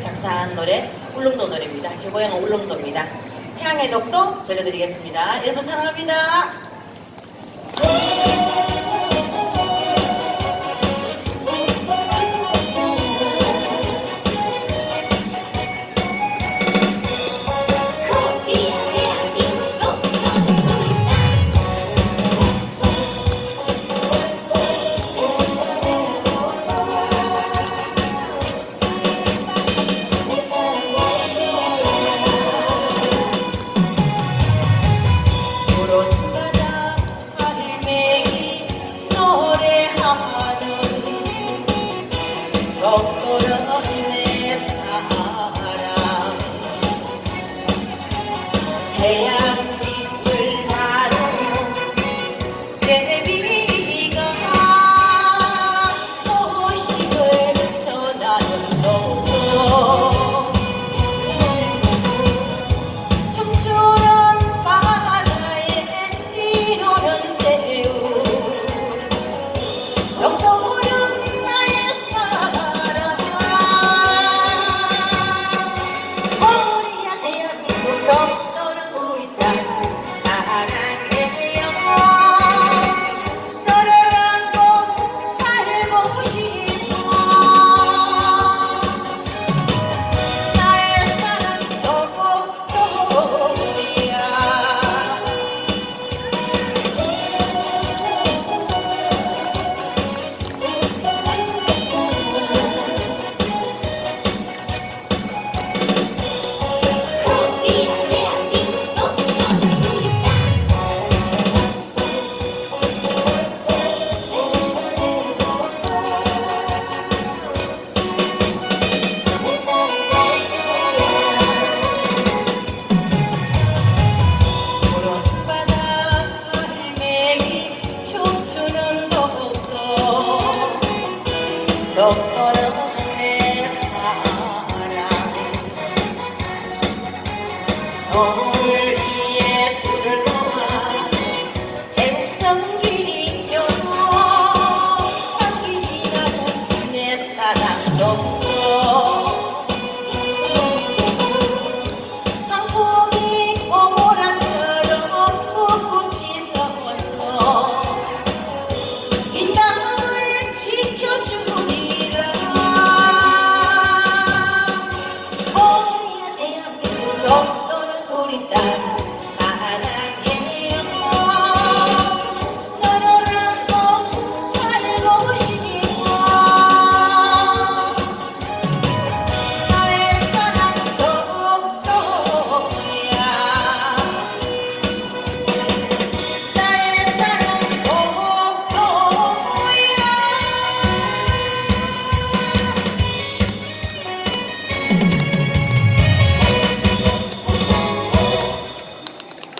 작사한 노래 울릉도 노래입니다. 제 고향은 울릉도입니다. 태양의 덕도 들려드리겠습니다. 여러분 사랑합니다. 너의 사랑이 너를 위해 술을